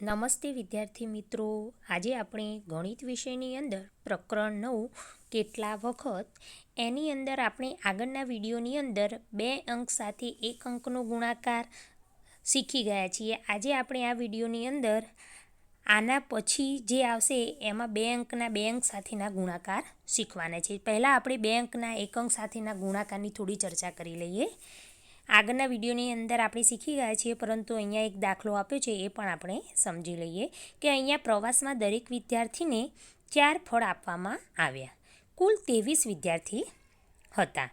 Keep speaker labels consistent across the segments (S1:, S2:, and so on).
S1: નમસ્તે વિદ્યાર્થી મિત્રો. આજે આપણે ગણિત વિષયની અંદર પ્રકરણ નવ, કેટલા વખત? એની અંદર આપણે આગળના વિડીયોની અંદર બે અંક સાથે એક અંકનો ગુણાકાર શીખી ગયા છીએ. આજે આપણે આ વિડીયોની અંદર આના પછી જે આવશે એમાં બે અંકના બે અંક સાથેના ગુણાકાર શીખવાના છે. પહેલાં આપણે બે અંકના એક અંક સાથેના ગુણાકારની થોડી ચર્ચા કરી લઈએ. આગળના વિડીયોની અંદર આપણે શીખી ગયા છીએ, પરંતુ અહીંયા એક દાખલો આપ્યો છે, એ પણ આપણે સમજી લઈએ કે અહીંયા પ્રવાસમાં દરેક વિદ્યાર્થીને ચાર ફળ આપવામાં આવ્યા. કુલ ત્રેવીસ વિદ્યાર્થી હતા.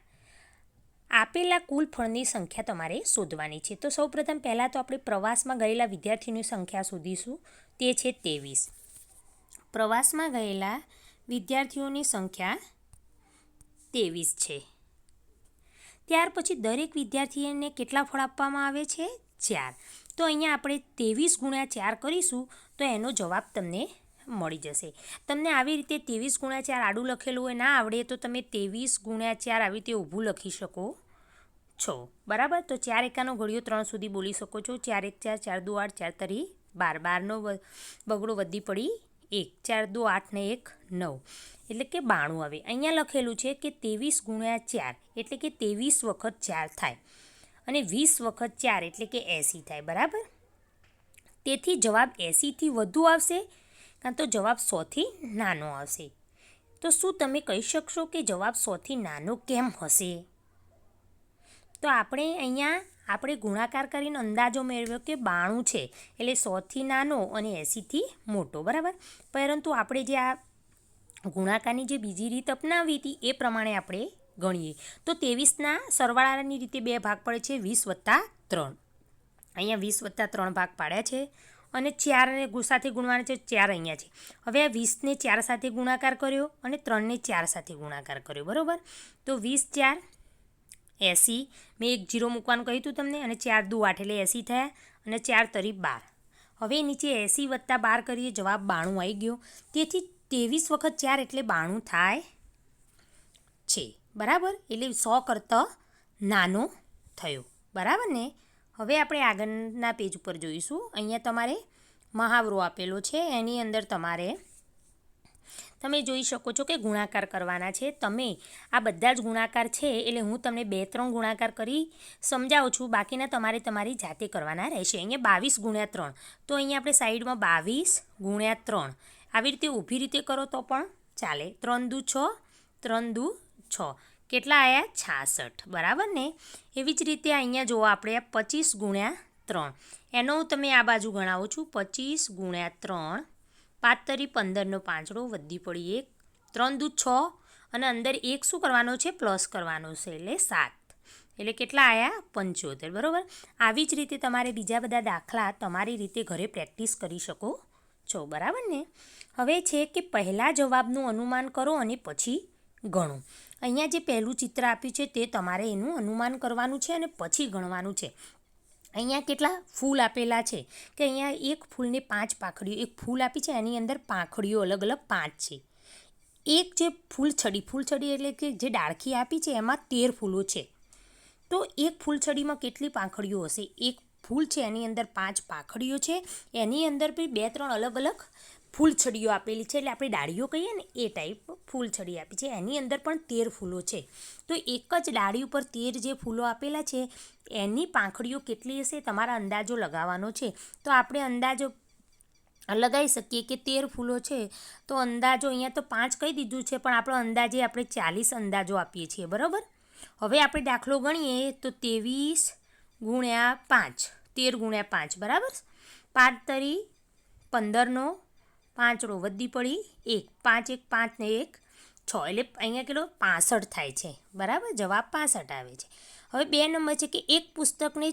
S1: આપેલા કુલ ફળની સંખ્યા તમારે શોધવાની છે. તો સૌપ્રથમ પહેલાં તો આપણે પ્રવાસમાં ગયેલા વિદ્યાર્થીની સંખ્યા શોધીશું. તે છે ત્રેવીસ. પ્રવાસમાં ગયેલા વિદ્યાર્થીઓની સંખ્યા ત્રેવીસ છે. ત્યાર પછી દરેક વિદ્યાર્થીને કેટલા ફળ આપવામાં આવે છે? ચાર. તો અહીંયા આપણે ત્રેવીસ ગુણ્યા ચાર કરીશું તો એનો જવાબ તમને મળી જશે. તમને આવી રીતે ત્રેવીસ ગુણ્યા ચાર આડું લખેલું હોય, ના આવડે તો તમે ત્રેવીસ ગુણ્યા ચાર આવી રીતે ઊભું લખી શકો છો. બરાબર? તો ચાર એકાનો ઘડિયો ત્રણ સુધી બોલી શકો છો. ચાર એક ચાર ચાર દુ આઠ, ચાર તરી બાર. બારનો બગડો વધી પડી એક, ચાર, દો, આઠ ને એક, નવ. એટલે કે બાણું આવે અહીંયા લખેલું છે કે ત્રેવીસ ગુણ્યા ચાર એટલે કે ત્રેવીસ વખત ચાર થાય. અને વીસ વખત ચાર એટલે કે એંસી થાય. બરાબર? તેથી જવાબ એંસીથી વધુ આવશે કાં તો જવાબ સોથી નાનો આવશે. તો શું તમે કહી શકશો કે જવાબ સોથી નાનો કેમ હશે? તો આપણે અહીંયા આપણે ગુણાકાર કરીને અંદાજો મેળવ્યો કે બાણું છે. એટલે સોથી નાનો અને એંસીથી મોટો, બરાબર? પરંતુ આપણે જે આ ગુણાકારની જે બીજી રીત અપનાવી હતી, એ પ્રમાણે આપણે ગણીએ. તો ત્રેવીસના સરવાળાની રીતે બે ભાગ પડે છે, વીસ વત્તા ત્રણ. અહીંયા વીસ વત્તા ત્રણ ભાગ પાડ્યા છે અને ચારને સાથે ગુણવાના છે, ચાર અહીંયા છે. હવે આ વીસને ચાર સાથે ગુણાકાર કર્યો અને ત્રણને ચાર સાથે ગુણાકાર કર્યો, બરાબર? તો વીસ ચાર એંસી. મેં એક જીરો મૂકવાનું કહ્યું હતું તમને અને ચાર દુ આઠ એટલે એંસી થયા અને ચાર તરી બાર. હવે નીચે એંસી વત્તા બાર કરીએ, જવાબ બાણું આવી ગયો. તેથી ત્રેવીસ વખત ચાર એટલે બાણું થાય છે. બરાબર? એટલે સો કરતાં નાનો થયો. બરાબર ને? હવે આપણે આગળના પેજ ઉપર જોઈશું. અહીંયા તમારે મહાવરો આપેલો છે. એની અંદર તમારે તમે જોઈ શકો છો કે ગુણાકાર કરવાના છે. તમે આ બધા જ ગુણાકાર છે એટલે હું તમને બે ત્રણ ગુણાકાર કરી સમજાવું છું. બાકીના તમારે તમારી જાતે કરવાના રહેશે. અહીંયા બાવીસ ગુણ્યા ત્રણ. તો અહીંયા આપણે સાઈડમાં બાવીસ ગુણ્યા ત્રણ. આવી રીતે ઊભી રીતે કરો તો પણ ચાલે. ત્રણ દુ છ, ત્રણ દુ છ. કેટલા આવ્યા છાસઠ. બરાબર ને? એવી જ રીતે અહીંયા જોવો આપણે પચીસ ગુણ્યા ત્રણ. એનો તમે આ બાજુ ગણાવો છું. પચીસ ગુણ્યા ત્રણ પાંચ તરી પંદરનો પાંચડો વધી પડી એક, ત્રણ દૂધ છ, અને અંદર એક શું કરવાનો છે? પ્લસ કરવાનો છે, એટલે સાત. એટલે કેટલા આવ્યા પંચોતેર, બરાબર? આવી જ રીતે તમારે બીજા બધા દાખલા તમારી રીતે ઘરે પ્રેક્ટિસ કરી શકો છો, બરાબર ને? હવે છે કે પહેલાં જવાબનું અનુમાન કરો અને પછી ગણો. અહીંયા જે પહેલું ચિત્ર આપ્યું છે તે તમારે એનું અનુમાન કરવાનું છે અને પછી ગણવાનું છે. અહીંયા કેટલા ફૂલ આપેલા છે કે અહીંયા એક ફૂલને પાંચ પાંખડીઓ, એક ફૂલ આપી છે, એની અંદર પાંખડીઓ અલગ અલગ પાંચ છે. એક જે ફૂલછડી ફૂલછડી એટલે કે જે ડાળખી આપી છે, એમાં તેર ફૂલો છે. તો એક ફૂલછડીમાં કેટલી પાંખડીઓ હશે? એક ફૂલ છે, એની અંદર પાંચ પાંખડીઓ છે, એની અંદર બી બે ત્રણ અલગ અલગ ફૂલછડીઓ આપેલી છે, એટલે આપણે ડાળીઓ કહીએ ને, એ ટાઈપ ફૂલછડી આપી છે. એની અંદર પણ તેર ફૂલો છે. તો એક જ ડાળી ઉપર તેર જે ફૂલો આપેલા છે, એની પાંખડીઓ કેટલી હશે તમારા અંદાજો લગાવવાનો છે. તો આપણે અંદાજો લગાવી શકીએ કે તેર ફૂલો છે. તો અંદાજો અહીંયા તો પાંચ કહી દીધું છે, પણ આપણો અંદાજે આપણે ચાલીસ અંદાજો આપીએ છીએ, બરાબર? હવે આપણે દાખલો ગણીએ, તો ત્રેવીસ ગુણ્યા પાંચ, તેર ગુણ્યા પાંચ, બરાબર? પાંચ તરી પંદરનો પાંચડો વધી પડી, એક પાંચ એક પાંચ ને એક છ. એટલે અહીંયા કેટલો? પાસઠ થાય છે. બરાબર? જવાબ પાસઠ આવે છે. હવે બે નંબર છે કે એક પુસ્તકને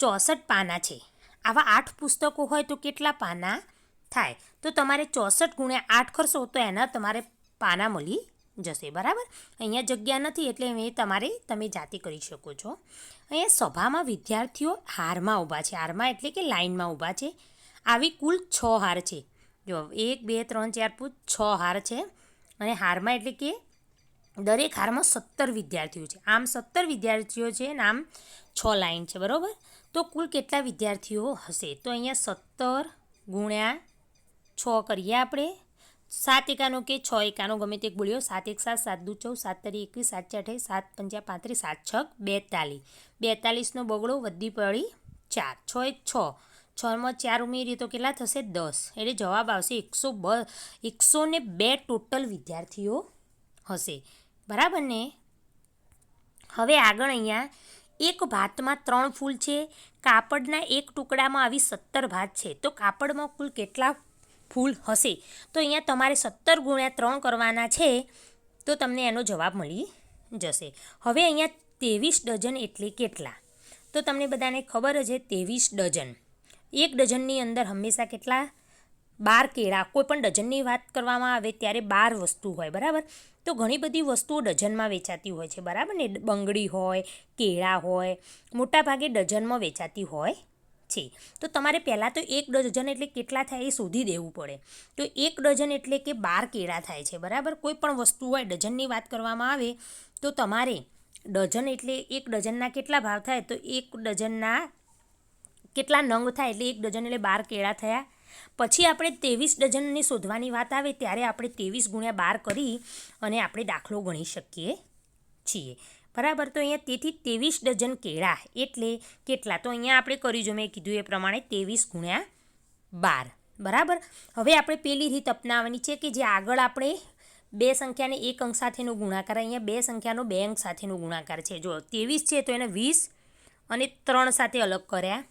S1: ચોસઠ પાના છે. આવા આઠ પુસ્તકો હોય તો કેટલા પાના થાય? તો તમારે ચોસઠ ગુણ્યા આઠ કરશો તો એના તમારે પાના મળી જશે. બરાબર? અહીંયા જગ્યા નથી એટલે એ તમારે તમે જાતે કરી શકો છો. અહીંયા સભામાં વિદ્યાર્થીઓ હારમાં ઊભા છે. હારમાં એટલે કે લાઇનમાં ઊભા છે. આવી કુલ છ હાર છે. જો, એક, બે, ત્રણ, ચાર, પાંચ, છ હાર છે. અને હારમાં એટલે કે દરેક હારમાં સત્તર વિદ્યાર્થીઓ છે. આમ સત્તર વિદ્યાર્થીઓ છે અને આમ છ લાઈન છે, બરાબર? તો કુલ કેટલા વિદ્યાર્થીઓ હશે? તો અહીંયા સત્તર ગુણ્યા છ કરીએ આપણે. સાત એકાનો કે છ એકાનો, ગમે તે બોલ્યો, સાત એક સાત સાત દુ ચૌદ, સાત તરી એકવીસ, સાત ચાર અઠાવીસ સાત પંચા પાંત્રીસ, સાત છક, બેતાલીસ. બેતાલીસનો બગડો વધી પડી ચાર. છ એક છ. છમાં ચાર ઉમેરીએ તો કેટલા થશે? દસ. એટલે જવાબ આવશે એકસો બ, એકસો ને બે ટોટલ વિદ્યાર્થીઓ હશે. બરાબર ને? હવે આગળ અહીંયા, એક ભાતમાં ત્રણ ફૂલ છે, કાપડના એક ટુકડામાં આવી સત્તર ભાત છે. તો કાપડમાં કુલ કેટલા ફૂલ હશે? તો અહીંયા તમારે સત્તર ગુણ્યા ત્રણ કરવાના છે, તો તમને એનો જવાબ મળી જશે. હવે અહીંયા ત્રેવીસ ડઝન એટલે કેટલા? તો તમને બધાને ખબર જ છે ત્રેવીસ ડઝન. એક ડઝનની અંદર હંમેશા કેટલા? બાર કેળા. કોઈ પણ ડઝનની વાત કરવામાં આવે ત્યારે બાર વસ્તુ હોય, બરાબર? તો ઘણી બધી વસ્તુઓ ડઝનમાં વેચાતી હોય છે, બરાબર ને? બંગડી હોય, કેળા હોય મોટાભાગે ડઝનમાં વેચાતી હોય છે. તો તમારે પહેલાં તો એક ડઝન એટલે કેટલા થાય એ શોધી દેવું પડે. તો એક ડઝન એટલે કે બાર કેળા થાય છે, બરાબર? કોઈ પણ વસ્તુ હોય, ડઝનની વાત કરવામાં આવે તો તમારે ડઝન એટલે એક ડઝનના કેટલા ભાવ થાય? તો એક ડઝનના કેટલા નંગ થાય એટલે એક ડઝન એટલે બાર કેળા થયા. પછી આપણે ત્રેવીસ ડઝનની શોધવાની વાત આવે ત્યારે આપણે ત્રેવીસ ગુણ્યા બાર કરી અને આપણે દાખલો ગણી શકીએ છીએ. બરાબર? તો અહીંયા તેથી ત્રેવીસ ડઝન કેળા એટલે કેટલા? તો અહીંયા આપણે કર્યું જો મેં કીધું એ પ્રમાણે ત્રેવીસ ગુણ્યા બાર. બરાબર? હવે આપણે પેલી રીત અપનાવવાની છે કે જે આગળ આપણે બે સંખ્યાને એક અંક સાથેનો ગુણાકાર, અહીંયા બે સંખ્યાનો બે અંક સાથેનો ગુણાકાર છે. જો ત્રેવીસ છે તો એને વીસ અને ત્રણ સાથે અલગ કર્યા.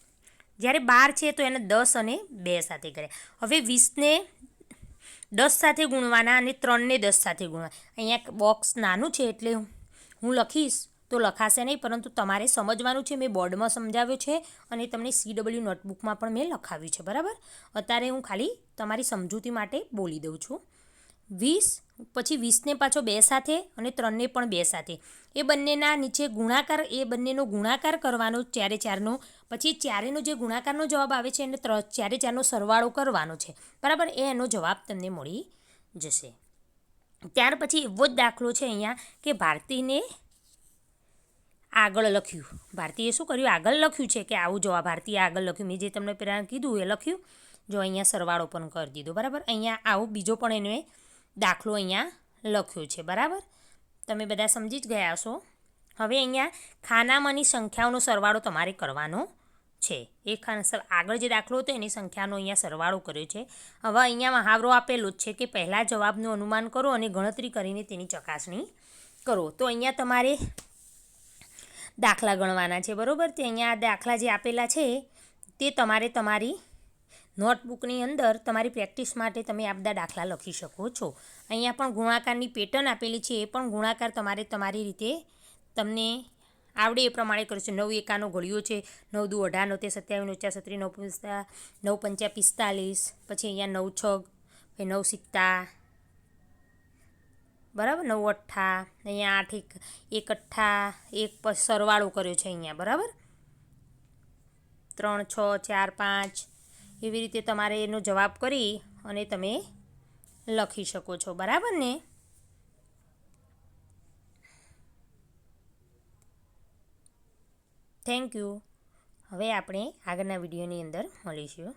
S1: જ્યારે બાર છે તો એને દસ અને બે સાથે કર્યા હવે વીસને દસ સાથે ગુણવાના અને ત્રણને દસ સાથે ગુણવા. અહીંયા બોક્સ નાનું છે એટલે હું લખીશ તો લખાશે નહીં, પરંતુ તમારે સમજવાનું છે. મેં બોર્ડમાં સમજાવ્યું છે અને તમને સીડબલ્યુ નોટબુકમાં પણ મેં લખાવ્યું છે, બરાબર? અત્યારે હું ખાલી તમારી સમજૂતી માટે બોલી દઉં છું. વીસ, પછી વીસને પાછો બે સાથે અને ત્રણને પણ બે સાથે. એ બંનેના નીચે ગુણાકાર, એ બંનેનો ગુણાકાર કરવાનો ચારે ચારનો, પછી ચારેનો જે ગુણાકારનો જવાબ આવે છે એને ત્ર, ચારે ચારનો સરવાળો કરવાનો છે. બરાબર? એ એનો જવાબ તમને મળી જશે. ત્યાર પછી એવો જ દાખલો છે અહીંયા કે ભારતીને આગળ લખ્યું. ભારતીએ શું કર્યું? આગળ લખ્યું છે કે આવું જવાબ. ભારતીએ આગળ લખ્યું. મેં જે તમને પહેલાં કીધું એ લખ્યું. જો અહીંયા સરવાળો પણ કરી દીધો. બરાબર? અહીંયા આવું બીજો પણ એને દાખલો અહીંયા લખ્યો છે, બરાબર? તમે બધા સમજી જ ગયા છો હવે અહીંયા ખાનામાંની સંખ્યાઓનો સરવાળો તમારે કરવાનો છે. એ ખાના આગળ જે દાખલો હતો એની સંખ્યાનો અહીંયા સરવાળો કર્યો છે. હવે અહીંયા મહાવરો આપેલો જ છે કે પહેલાં જવાબનું અનુમાન કરો અને ગણતરી કરીને તેની ચકાસણી કરો. તો અહીંયા તમારે દાખલા ગણવાના છે, બરાબર? તે અહીંયા દાખલા જે આપેલા છે, તે તમારે તમારી નોટબુકની અંદર તમારી પ્રેક્ટિસ માટે તમે આ બધા દાખલા લખી શકો છો. અહીંયા પણ ગુણાકારની પેટર્ન આપેલી છે, એ પણ ગુણાકાર તમારે તમારી રીતે તમને આવડે એ પ્રમાણે કરશે નવ એકાનો ઘડિયો છે, નવ દુ અઢાર નવ તે સત્યાવીસ ઓછા સત્રી નવ પિસ્તા નવ પંચા પિસ્તાલીસ, પછી અહીંયા નવ છ નવ સિત્તા, બરાબર? નવ અઠ્ઠા, અહીંયા આઠ એક એક અઠ્ઠા, એક સરવાળો કર્યો છે અહીંયા, બરાબર? ત્રણ, છ, ચાર, પાંચ એવી રીતે તમારે એનો જવાબ કરી અને તમે લખી શકો છો. બરાબર ને? થેન્ક યુ હવે આપણે આગળના વિડીયોની અંદર મળીશું.